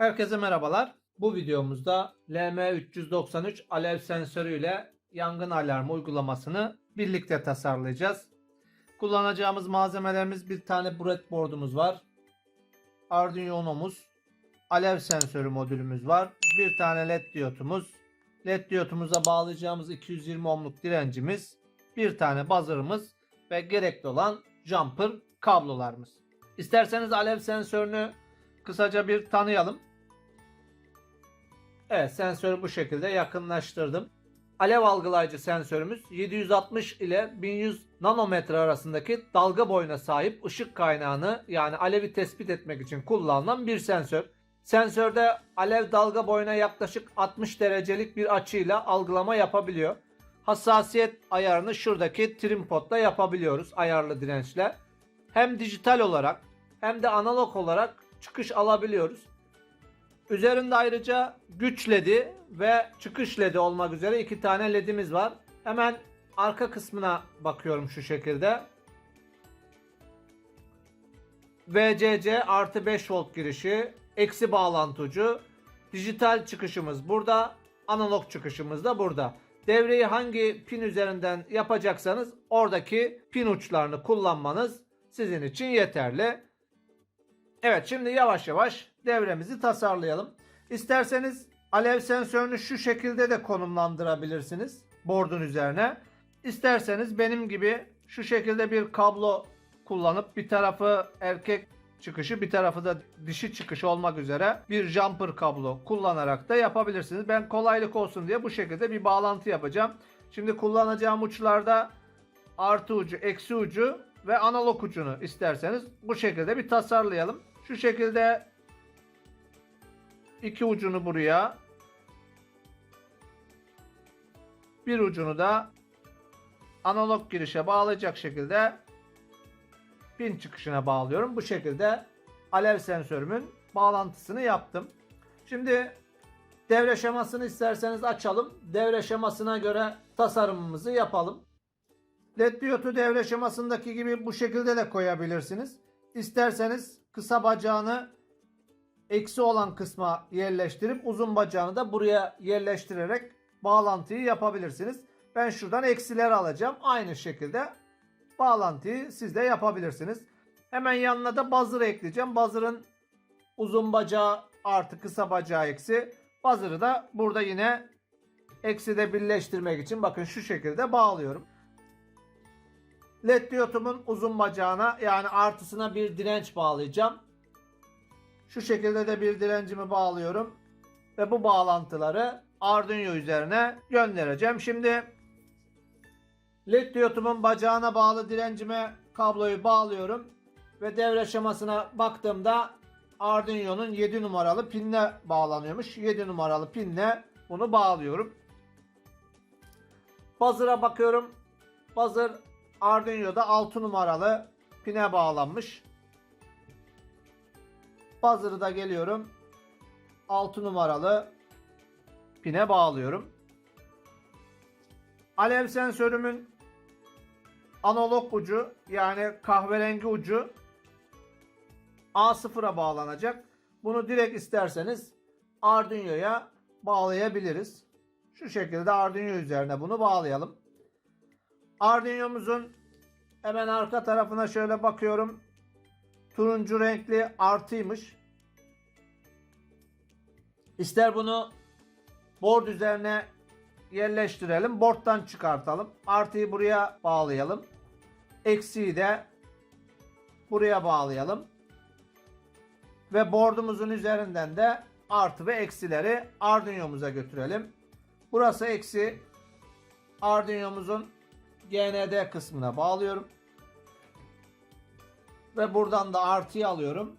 Herkese merhabalar. Bu videomuzda LM393 alev sensörüyle yangın alarmı uygulamasını birlikte tasarlayacağız. Kullanacağımız malzemelerimiz bir tane breadboard'umuz var. Arduino Uno'muz, alev sensörü modülümüz var. Bir tane led diyotumuz, led diyotumuza bağlayacağımız 220 ohmluk direncimiz, bir tane buzzer'ımız ve gerekli olan jumper kablolarımız. İsterseniz alev sensörünü kısaca bir tanıyalım. Evet sensörü bu şekilde yakınlaştırdım. Alev algılayıcı sensörümüz 760 ile 1100 nanometre arasındaki dalga boyuna sahip ışık kaynağını yani alevi tespit etmek için kullanılan bir sensör. Sensörde alev dalga boyuna yaklaşık 60 derecelik bir açıyla algılama yapabiliyor. Hassasiyet ayarını şuradaki trim potla yapabiliyoruz ayarlı dirençle. Hem dijital olarak hem de analog olarak çıkış alabiliyoruz. Üzerinde ayrıca güç ledi ve çıkış ledi olmak üzere iki tane ledimiz var. Hemen arka kısmına bakıyorum şu şekilde. VCC artı 5 volt girişi, eksi bağlantı ucu, dijital çıkışımız burada, analog çıkışımız da burada. Devreyi hangi pin üzerinden yapacaksanız oradaki pin uçlarını kullanmanız sizin için yeterli. Evet şimdi yavaş yavaş devremizi tasarlayalım. İsterseniz alev sensörünü şu şekilde de konumlandırabilirsiniz board'un üzerine. İsterseniz benim gibi şu şekilde bir kablo kullanıp bir tarafı erkek çıkışı bir tarafı da dişi çıkışı olmak üzere bir jumper kablo kullanarak da yapabilirsiniz. Ben kolaylık olsun diye bu şekilde bir bağlantı yapacağım. Şimdi kullanacağım uçlarda artı ucu, eksi ucu ve analog ucunu isterseniz bu şekilde bir tasarlayalım. Şu şekilde iki ucunu buraya bir ucunu da analog girişe bağlayacak şekilde pin çıkışına bağlıyorum. Bu şekilde alev sensörümün bağlantısını yaptım. Şimdi devre şemasını isterseniz açalım. Devre şemasına göre tasarımımızı yapalım. LED diyotu devre şemasındaki gibi bu şekilde de koyabilirsiniz. İsterseniz kısa bacağını eksi olan kısma yerleştirip uzun bacağını da buraya yerleştirerek bağlantıyı yapabilirsiniz. Ben şuradan eksileri alacağım. Aynı şekilde bağlantıyı siz de yapabilirsiniz. Hemen yanına da buzzer ekleyeceğim. Buzzer'ın uzun bacağı artı kısa bacağı eksi. Buzzer'ı da burada yine eksi de birleştirmek için bakın şu şekilde bağlıyorum. LED diyotumun uzun bacağına yani artısına bir direnç bağlayacağım. Şu şekilde de bir direncimi bağlıyorum. Ve bu bağlantıları Arduino üzerine göndereceğim. Şimdi LED diyotumun bacağına bağlı direncime kabloyu bağlıyorum. Ve devre şemasına baktığımda Arduino'nun 7 numaralı pinle bağlanıyormuş. 7 numaralı pinle bunu bağlıyorum. Buzzer'a bakıyorum. Buzzer Arduino'da 6 numaralı pine bağlanmış. Buzzer'ı da geliyorum. 6 numaralı pine bağlıyorum. Alev sensörümün analog ucu yani kahverengi ucu A0'a bağlanacak. Bunu direkt isterseniz Arduino'ya bağlayabiliriz. Şu şekilde Arduino üzerine bunu bağlayalım. Arduino'muzun hemen arka tarafına şöyle bakıyorum. Turuncu renkli artıymış. İster bunu board üzerine yerleştirelim. Board'dan çıkartalım. Artıyı buraya bağlayalım. Eksiği de buraya bağlayalım. Ve board'umuzun üzerinden de artı ve eksileri Arduino'muza götürelim. Burası eksi. Arduino'muzun GND kısmına bağlıyorum. Ve buradan da artıyı alıyorum.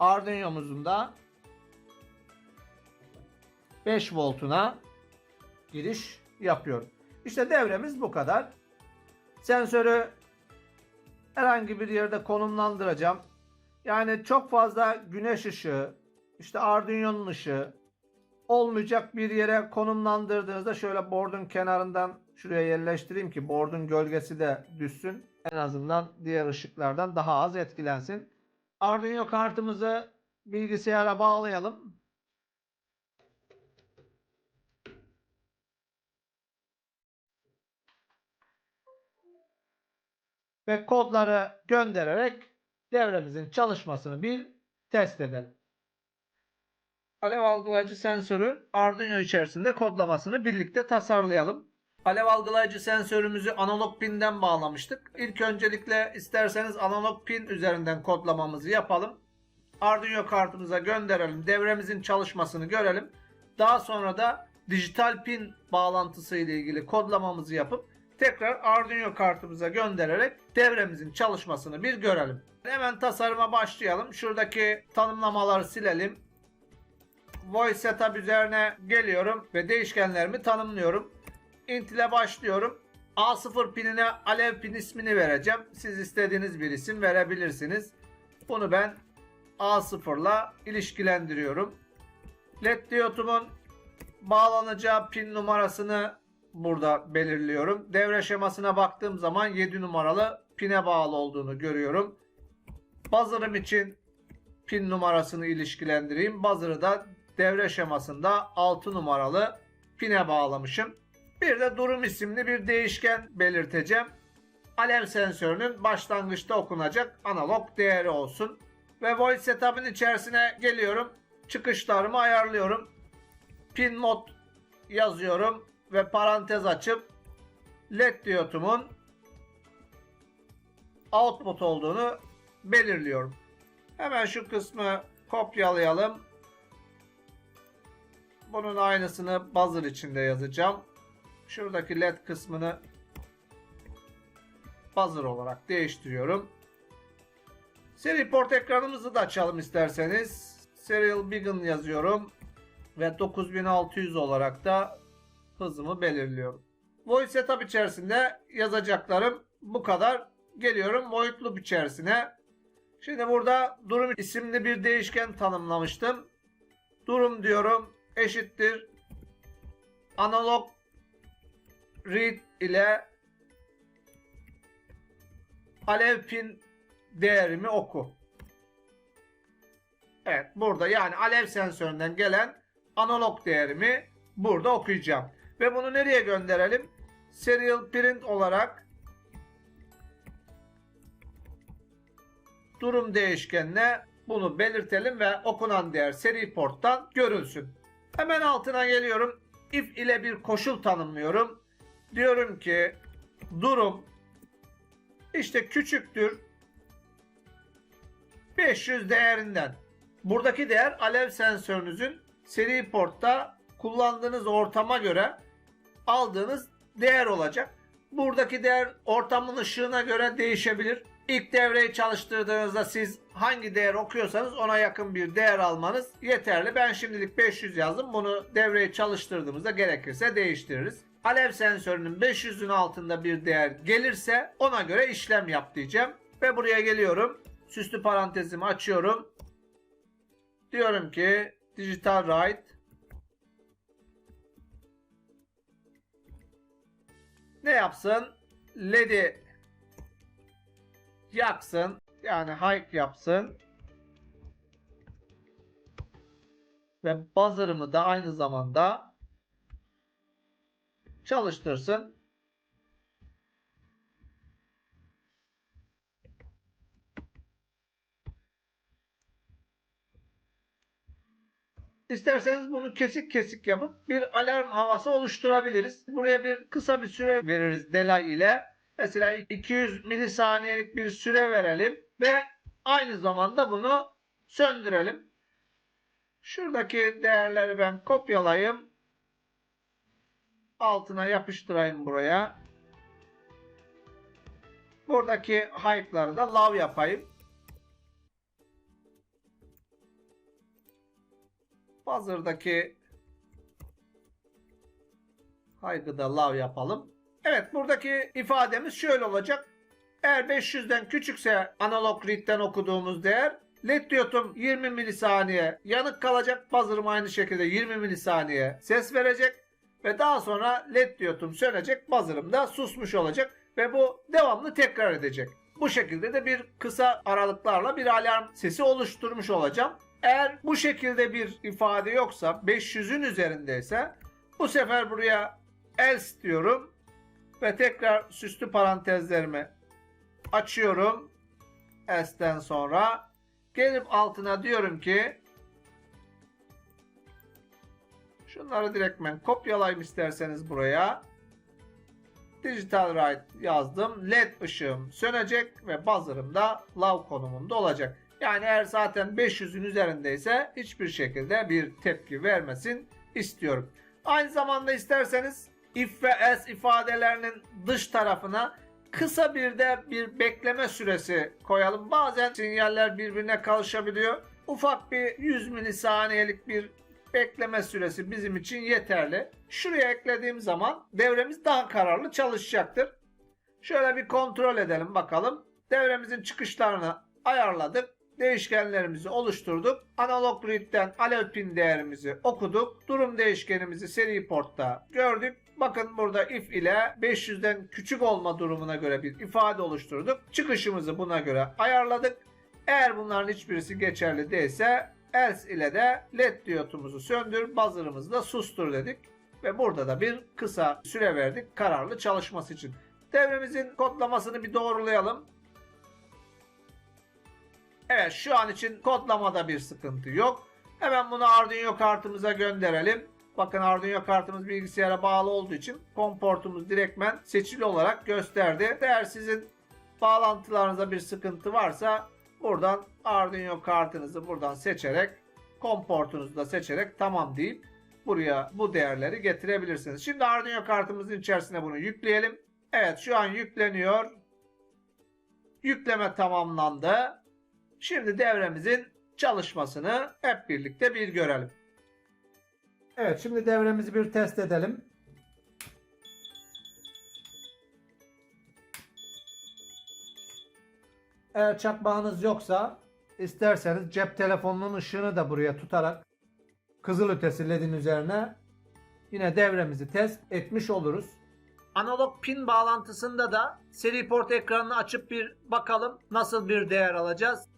Arduino'muzun da 5 voltuna giriş yapıyorum. İşte devremiz bu kadar. Sensörü herhangi bir yerde konumlandıracağım. Yani çok fazla güneş ışığı, işte Arduino'nun ışığı olmayacak bir yere konumlandırdığınızda şöyle board'un kenarından şuraya yerleştireyim ki board'un gölgesi de düşsün. En azından diğer ışıklardan daha az etkilensin. Arduino kartımızı bilgisayara bağlayalım. Ve kodları göndererek devremizin çalışmasını bir test edelim. Alev algılayıcı sensörü Arduino içerisinde kodlamasını birlikte tasarlayalım. Alev algılayıcı sensörümüzü analog pinden bağlamıştık. İlk öncelikle isterseniz analog pin üzerinden kodlamamızı yapalım. Arduino kartımıza gönderelim. Devremizin çalışmasını görelim. Daha sonra da dijital pin bağlantısı ile ilgili kodlamamızı yapıp tekrar Arduino kartımıza göndererek devremizin çalışmasını bir görelim. Hemen tasarıma başlayalım. Şuradaki tanımlamaları silelim. Voice Setup üzerine geliyorum ve değişkenlerimi tanımlıyorum. Int ile başlıyorum. A0 pinine alev pin ismini vereceğim. Siz istediğiniz bir isim verebilirsiniz. Bunu ben A0 ile ilişkilendiriyorum. LED diyotumun bağlanacağı pin numarasını burada belirliyorum. Devre şemasına baktığım zaman 7 numaralı pine bağlı olduğunu görüyorum. Buzzer'ım için pin numarasını ilişkilendireyim. Buzzer'ı da devre şemasında 6 numaralı pine bağlamışım. Bir de durum isimli bir değişken belirteceğim. Alev sensörünün başlangıçta okunacak analog değeri olsun. Ve voice setup'ın içerisine geliyorum. Çıkışlarımı ayarlıyorum. Pin mod yazıyorum ve parantez açıp led diyotumun output olduğunu belirliyorum. Hemen şu kısmı kopyalayalım. Bunun aynısını buzzer içinde yazacağım. Şuradaki led kısmını buzzer olarak değiştiriyorum. Seri port ekranımızı da açalım isterseniz. Serial Begin yazıyorum ve 9600 olarak da hızımı belirliyorum. Voice Setup içerisinde yazacaklarım bu kadar. Geliyorum Void Loop içerisine. Şimdi burada durum isimli bir değişken tanımlamıştım. Durum diyorum eşittir analog read ile alev pin değerimi oku. Evet burada yani alev sensöründen gelen analog değerimi burada okuyacağım. Ve bunu nereye gönderelim? Serial print olarak durum değişkenine bunu belirtelim ve okunan değer seri porttan görülsün. Hemen altına geliyorum. If ile bir koşul tanımlıyorum. Diyorum ki durum işte küçüktür 500 değerinden. Buradaki değer alev sensörünüzün seri portta kullandığınız ortama göre aldığınız değer olacak. Buradaki değer ortamın ışığına göre değişebilir. İlk devreyi çalıştırdığınızda siz hangi değer okuyorsanız ona yakın bir değer almanız yeterli. Ben şimdilik 500 yazdım. Bunu devreyi çalıştırdığımızda gerekirse değiştiririz. Alev sensörünün 500'ün altında bir değer gelirse ona göre işlem yap diyeceğim. Ve buraya geliyorum. Süslü parantezimi açıyorum. Diyorum ki digital write ne yapsın? LED'i yaksın. Yani hike yapsın. Ve buzzer'ımı da aynı zamanda çalıştırsın. İsterseniz bunu kesik kesik yapıp bir alarm havası oluşturabiliriz. Buraya bir kısa bir süre veririz delay ile. Mesela 200 milisaniyelik bir süre verelim ve aynı zamanda bunu söndürelim. Şuradaki değerleri ben kopyalayayım. Altına yapıştırayım buraya. Buradaki hype'ları da lav yapayım. Buzzer'daki Haygı da lav yapalım. Evet buradaki ifademiz şöyle olacak. Eğer 500'den küçükse analog read'den okuduğumuz değer LED diyotum 20 milisaniye yanık kalacak. Buzzer'ım aynı şekilde 20 milisaniye ses verecek. Ve daha sonra LED diyotum sönecek. Buzzer'ım da susmuş olacak. Ve bu devamlı tekrar edecek. Bu şekilde de bir kısa aralıklarla bir alarm sesi oluşturmuş olacağım. Eğer bu şekilde bir ifade yoksa 500'ün üzerindeyse bu sefer buraya else diyorum ve tekrar süslü parantezlerimi açıyorum. Else'den sonra gelip altına diyorum ki şunları direktmen kopyalayayım isterseniz buraya. Digital Write yazdım. LED ışığım sönecek ve buzzer'ım da low konumunda olacak. Yani eğer zaten 500'ün üzerindeyse hiçbir şekilde bir tepki vermesin istiyorum. Aynı zamanda isterseniz if ve else ifadelerinin dış tarafına kısa bir de bir bekleme süresi koyalım. Bazen sinyaller birbirine karışabiliyor. Ufak bir 100 milisaniyelik bir bekleme süresi bizim için yeterli. Şuraya eklediğim zaman devremiz daha kararlı çalışacaktır. Şöyle bir kontrol edelim bakalım. Devremizin çıkışlarını ayarladık. Değişkenlerimizi oluşturduk. Analog read'den alev pin değerimizi okuduk. Durum değişkenimizi seri portta gördük. Bakın burada if ile 500'den küçük olma durumuna göre bir ifade oluşturduk. Çıkışımızı buna göre ayarladık. Eğer bunların hiçbirisi geçerli değilse else ile de led diyotumuzu söndür, buzzer'ımızı da sustur dedik. Ve burada da bir kısa süre verdik kararlı çalışması için. Devremizin kodlamasını bir doğrulayalım. Evet şu an için kodlamada bir sıkıntı yok. Hemen bunu Arduino kartımıza gönderelim. Bakın Arduino kartımız bilgisayara bağlı olduğu için COM portumuz direktmen seçili olarak gösterdi. Eğer sizin bağlantılarınızda bir sıkıntı varsa buradan Arduino kartınızı buradan seçerek COM portunuzu da seçerek tamam deyip buraya bu değerleri getirebilirsiniz. Şimdi Arduino kartımızın içerisine bunu yükleyelim. Evet şu an yükleniyor. Yükleme tamamlandı. Şimdi devremizin çalışmasını hep birlikte bir görelim. Evet şimdi devremizi bir test edelim. Eğer çakmağınız yoksa isterseniz cep telefonunun ışığını da buraya tutarak kızılötesi ledin üzerine yine devremizi test etmiş oluruz. Analog pin bağlantısında da seri port ekranını açıp bir bakalım nasıl bir değer alacağız.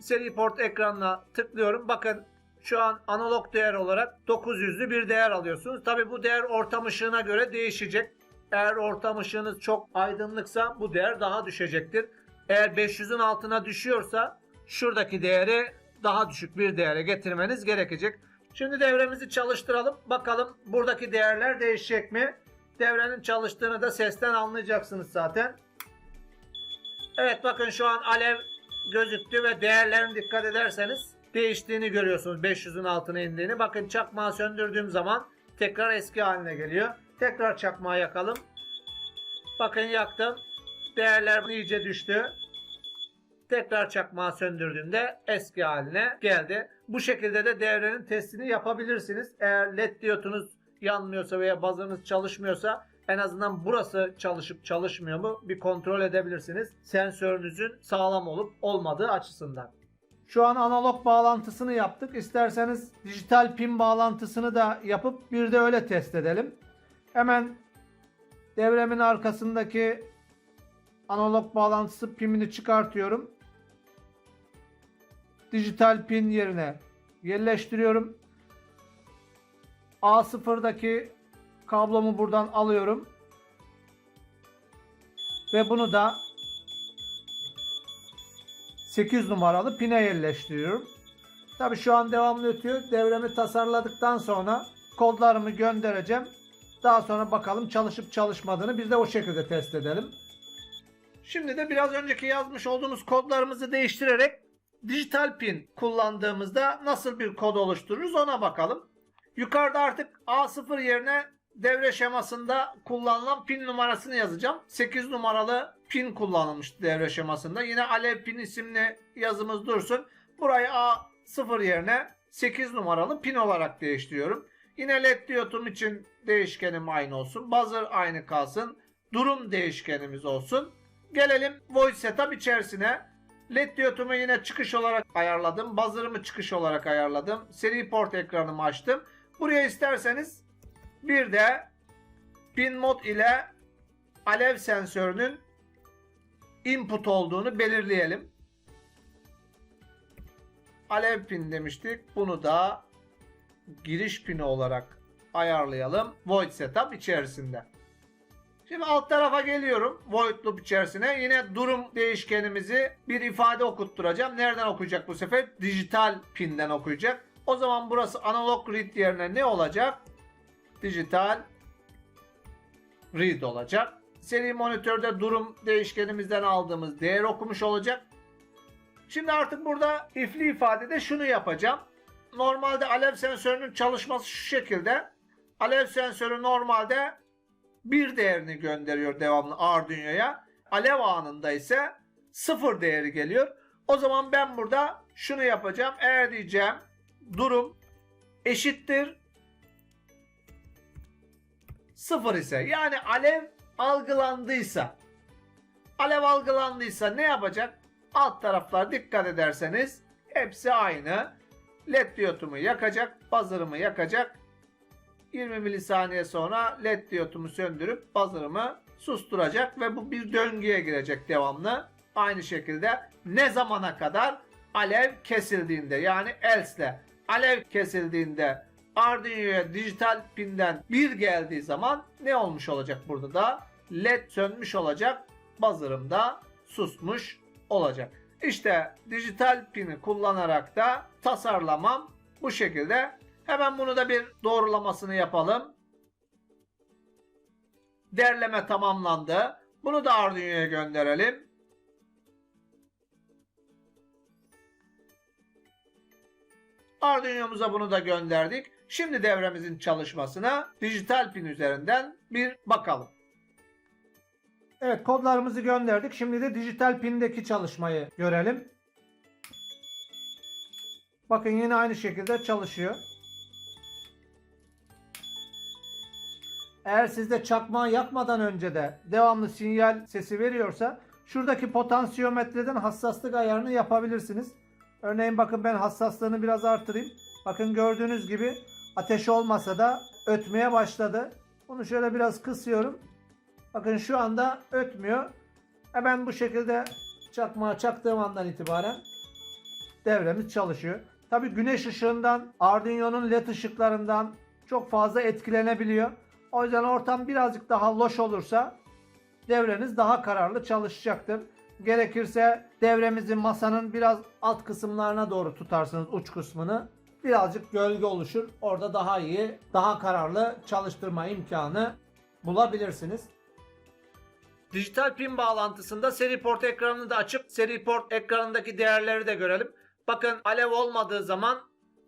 Seri port ekranına tıklıyorum. Bakın şu an analog değer olarak 900'lü bir değer alıyorsunuz. Tabi bu değer ortam ışığına göre değişecek. Eğer ortam ışığınız çok aydınlıksa bu değer daha düşecektir. Eğer 500'ün altına düşüyorsa şuradaki değeri daha düşük bir değere getirmeniz gerekecek. Şimdi devremizi çalıştıralım. Bakalım buradaki değerler değişecek mi? Devrenin çalıştığını da sesten anlayacaksınız zaten. Evet bakın şu an alev gözüktü ve değerlerine dikkat ederseniz değiştiğini görüyorsunuz. 500'ün altına indiğini. Bakın çakmağı söndürdüğüm zaman tekrar eski haline geliyor. Tekrar çakmağı yakalım. Bakın yaktım. Değerler iyice düştü. Tekrar çakmağı söndürdüğümde eski haline geldi. Bu şekilde de devrenin testini yapabilirsiniz. Eğer led diyotunuz yanmıyorsa veya bazınız çalışmıyorsa en azından burası çalışıp çalışmıyor mu bir kontrol edebilirsiniz. Sensörünüzün sağlam olup olmadığı açısından. Şu an analog bağlantısını yaptık. İsterseniz dijital pin bağlantısını da yapıp bir de öyle test edelim. Hemen devremin arkasındaki analog bağlantısı pimini çıkartıyorum. Dijital pin yerine yerleştiriyorum. A0'daki kablomu buradan alıyorum. Ve bunu da 8 numaralı pine yerleştiriyorum. Tabi şu an devamlı ötüyor. Devremi tasarladıktan sonra kodlarımı göndereceğim. Daha sonra bakalım çalışıp çalışmadığını biz de o şekilde test edelim. Şimdi de biraz önceki yazmış olduğumuz kodlarımızı değiştirerek dijital pin kullandığımızda nasıl bir kod oluştururuz ona bakalım. Yukarıda artık A0 yerine devre şemasında kullanılan pin numarasını yazacağım. 8 numaralı pin kullanılmış devre şemasında. Yine alev pin isimli yazımız dursun. Burayı A0 yerine 8 numaralı pin olarak değiştiriyorum. Yine led diyotum için değişkenim aynı olsun. Buzzer aynı kalsın. Durum değişkenimiz olsun. Gelelim voice setup içerisine. LED diyotumu yine çıkış olarak ayarladım. Buzzer'ımı çıkış olarak ayarladım. Seri port ekranımı açtım. Buraya isterseniz bir de pin mod ile alev sensörünün input olduğunu belirleyelim. alev pin demiştik. Bunu da giriş pini olarak ayarlayalım. Void setup içerisinde. Şimdi alt tarafa geliyorum. Void loop içerisine. Yine durum değişkenimizi bir ifade okutturacağım. Nereden okuyacak bu sefer? Dijital pinden okuyacak. O zaman burası analog read yerine ne olacak? Dijital read olacak. Seri monitörde durum değişkenimizden aldığımız değer okumuş olacak. Şimdi artık burada ifli ifadede şunu yapacağım. Normalde alev sensörünün çalışması şu şekilde. Alev sensörü normalde bir değerini gönderiyor devamlı Arduino'ya. Alev anında ise sıfır değeri geliyor. O zaman ben burada şunu yapacağım. Eğer diyeceğim durum eşittir sıfır ise yani alev algılandıysa alev algılandıysa ne yapacak? Alt taraflar dikkat ederseniz hepsi aynı. LED diyotumu yakacak, buzzer'ımı yakacak. 20 milisaniye sonra led diyotumu söndürüp buzzer'ımı susturacak ve bu bir döngüye girecek devamlı. Aynı şekilde ne zamana kadar alev kesildiğinde yani else'le alev kesildiğinde Arduino'ya dijital pinden bir geldiği zaman ne olmuş olacak burada da? led sönmüş olacak. Buzzer'ım da susmuş olacak. İşte dijital pini kullanarak da tasarlamam bu şekilde. Hemen bunu da bir doğrulamasını yapalım. Derleme tamamlandı. Bunu da Arduino'ya gönderelim. Arduino'muza bunu da gönderdik. Şimdi devremizin çalışmasına dijital pin üzerinden bir bakalım. Evet kodlarımızı gönderdik. Şimdi de dijital pindeki çalışmayı görelim. Bakın yine aynı şekilde çalışıyor. Eğer sizde çakmağı yakmadan önce de devamlı sinyal sesi veriyorsa şuradaki potansiyometreden hassaslık ayarını yapabilirsiniz. Örneğin bakın ben hassaslığını biraz artırayım. Bakın gördüğünüz gibi ateş olmasa da ötmeye başladı. Bunu şöyle biraz kısıyorum. Bakın şu anda ötmüyor. Hemen bu şekilde çakmağı çaktığım andan itibaren devremiz çalışıyor. Tabi güneş ışığından, Arduino'nun led ışıklarından çok fazla etkilenebiliyor. O yüzden ortam birazcık daha loş olursa devreniz daha kararlı çalışacaktır. Gerekirse devremizi masanın biraz alt kısımlarına doğru tutarsınız uç kısmını. Birazcık gölge oluşur. Orada daha iyi, daha kararlı çalıştırma imkanı bulabilirsiniz. Dijital pin bağlantısında seri port ekranını da açıp seri port ekranındaki değerleri de görelim. Bakın alev olmadığı zaman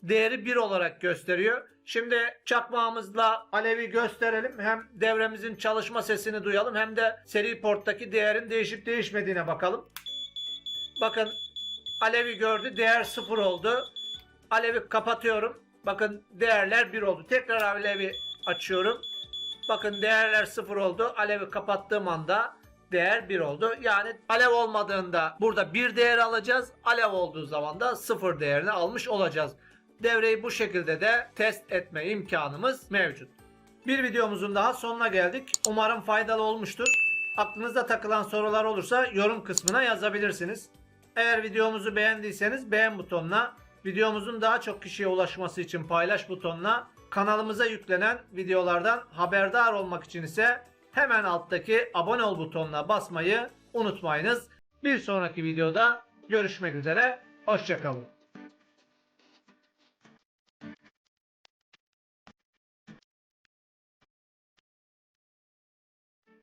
değeri 1 olarak gösteriyor. Şimdi çakmağımızla alevi gösterelim. Hem devremizin çalışma sesini duyalım hem de seri porttaki değerin değişip değişmediğine bakalım. Bakın alevi gördü. Değer 0 oldu. Alevi kapatıyorum. Bakın değerler 1 oldu. Tekrar alevi açıyorum. Bakın değerler 0 oldu. Alevi kapattığım anda değer 1 oldu. Yani alev olmadığında burada 1 değer alacağız. Alev olduğu zaman da 0 değerini almış olacağız. Devreyi bu şekilde de test etme imkanımız mevcut. Bir videomuzun daha sonuna geldik. Umarım faydalı olmuştur. Aklınızda takılan sorular olursa yorum kısmına yazabilirsiniz. Eğer videomuzu beğendiyseniz beğen butonuna, videomuzun daha çok kişiye ulaşması için paylaş butonuna, kanalımıza yüklenen videolardan haberdar olmak için ise hemen alttaki abone ol butonuna basmayı unutmayınız. Bir sonraki videoda görüşmek üzere. Hoşçakalın.